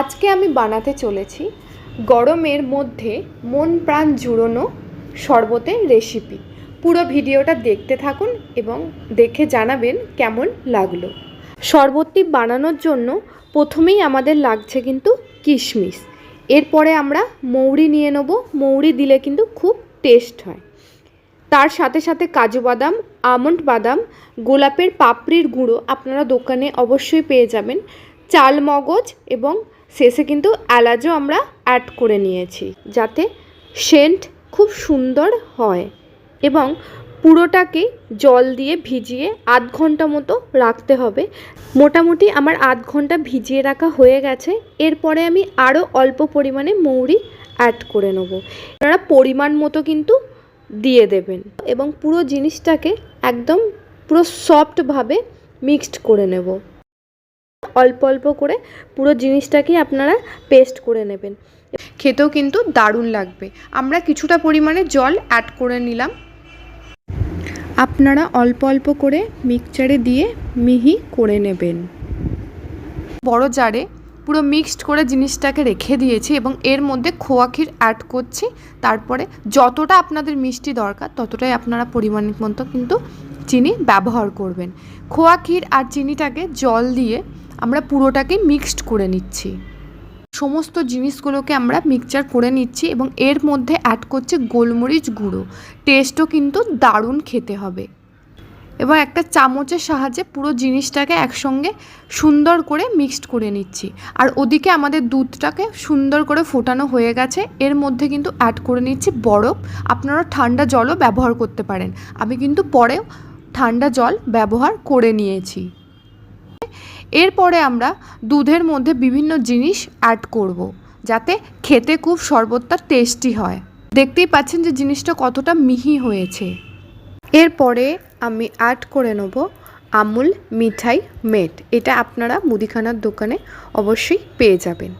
আজকে আমি বানাতে চলেছি গরমের মধ্যে মন প্রাণ জুড়োনো শরবতের রেসিপি পুরো ভিডিওটা দেখতে থাকুন এবং দেখে জানাবেন কেমন লাগল। শরবতটি বানানোর জন্য প্রথমেই আমাদের লাগছে কিন্তু কিশমিশ। এরপরে আমরা মৌরি নিয়ে নেব। মৌরি দিলে কিন্তু খুব টেস্ট হয়। তার সাথে সাথে কাজু বাদাম, আমন্ড বাদাম, গোলাপের পাপড়ির গুঁড়ো আপনারা দোকানে অবশ্যই পেয়ে যাবেন। চাল মগজ এবং শেষে কিন্তু এলাচও আমরা অ্যাড করে নিয়েছি। যাতে সেন্ট খুব সুন্দর হয় এবং পুরোটাকে জল দিয়ে ভিজিয়ে আধ ঘণ্টা মতো রাখতে হবে। মোটামুটি আমার আধ ঘণ্টা ভিজিয়ে রাখা হয়ে গেছে। এরপরে আমি আরও অল্প পরিমাণে মৌরি অ্যাড করে নেব। আপনারা পরিমাণ মতো কিন্তু দিয়ে দেবেন এবং পুরো জিনিসটাকে একদম পুরো সফটভাবে মিক্সড করে নেব। অল্প অল্প করে পুরো জিনিসটাকে আপনারা পেস্ট করে নেবেন। খেতেও কিন্তু দারুণ লাগবে। আমরা কিছুটা পরিমাণে জল অ্যাড করে নিলাম। আপনারা অল্প অল্প করে মিক্সচারে দিয়ে মিহি করে নেবেন। বড় জারে পুরো মিক্সড করে জিনিসটাকে রেখে দিয়েছি এবং এর মধ্যে খোয়া ক্ষীর অ্যাড করছি। তারপরে যতটা আপনাদের মিষ্টি দরকার, ততটাই আপনারা পরিমাণ মতো কিন্তু চিনি ব্যবহার করবেন। খোয়া ক্ষীর আর চিনিটাকে জল দিয়ে আমরা পুরোটাকে মিক্সড করে নিচ্ছি। সমস্ত জিনিসগুলোকে আমরা মিক্সচার করে নিচ্ছি এবং এর মধ্যে অ্যাড করছি গোলমরিচ গুঁড়ো। টেস্টও কিন্তু দারুণ খেতে হবে। এবং একটা চামচের সাহায্যে পুরো জিনিসটাকে একসঙ্গে সুন্দর করে মিক্সড করে নিচ্ছি। আর ওদিকে আমাদের দুধটাকে সুন্দর করে ফোটানো হয়ে গেছে। এর মধ্যে কিন্তু অ্যাড করে নিচ্ছি বরফ। আপনারা ঠান্ডা জলও ব্যবহার করতে পারেন। আমি কিন্তু পরেও ঠান্ডা জল ব্যবহার করে নিয়েছি। এরপরে আমরা দুধের মধ্যে বিভিন্ন জিনিস অ্যাড করব। যাতে খেতে খুব শরবতটা টেস্টি হয়। দেখতেই পাচ্ছেন যে জিনিসটা কতটা মিহি হয়েছে। এরপরে আমি অ্যাড করে নেব আমুল মিঠাই মেট। এটা আপনারা মুদিখানার দোকানে অবশ্যই পেয়ে যাবেন।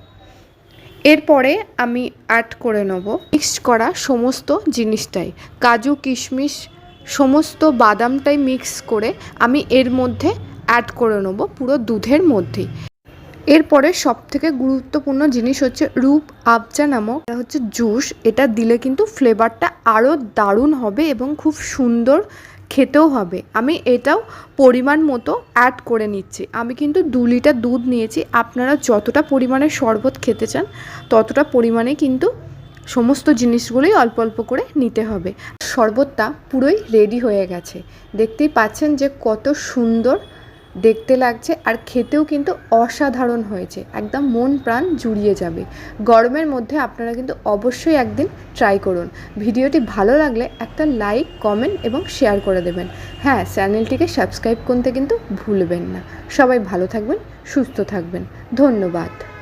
এরপরে আমি অ্যাড করে নেব মিক্সড করা সমস্ত জিনিসটাই। কাজু, কিশমিশ, সমস্ত বাদামটাই মিক্স করে আমি এর মধ্যে অ্যাড করে নেব পুরো দুধের মধ্যেই। এরপরে সব থেকে গুরুত্বপূর্ণ জিনিস হচ্ছে রূপ আবজা নামক, এটা হচ্ছে জুস, এটা দিলে কিন্তু ফ্লেভারটা আরও দারুণ হবে এবং খুব সুন্দর খেতেও হবে। আমি এটাও পরিমাণ মতো অ্যাড করে নিচ্ছি। আমি কিন্তু দু লিটার দুধ নিয়েছি, আপনারা যতটা পরিমাণে শরবত খেতে চান, ততটা পরিমাণে কিন্তু সমস্ত জিনিসগুলোই অল্প অল্প করে নিতে হবে। শরবতটা পুরোই রেডি হয়ে গেছে। দেখতেই পাচ্ছেন যে কত সুন্দর দেখতে লাগছে আর খেতেও কিন্তু অসাধারণ হয়েছে। একদম মন প্রাণ জুড়িয়ে যাবে। গরমের মধ্যে আপনারা কিন্তু অবশ্যই একদিন ট্রাই করুন। ভিডিওটি ভালো লাগলে একটা লাইক কমেন্ট এবং শেয়ার করে দেবেন। হ্যাঁ চ্যানেলটিকে সাবস্ক্রাইব করতে কিন্তু ভুলবেন না। সবাই ভালো থাকবেন, সুস্থ থাকবেন। ধন্যবাদ।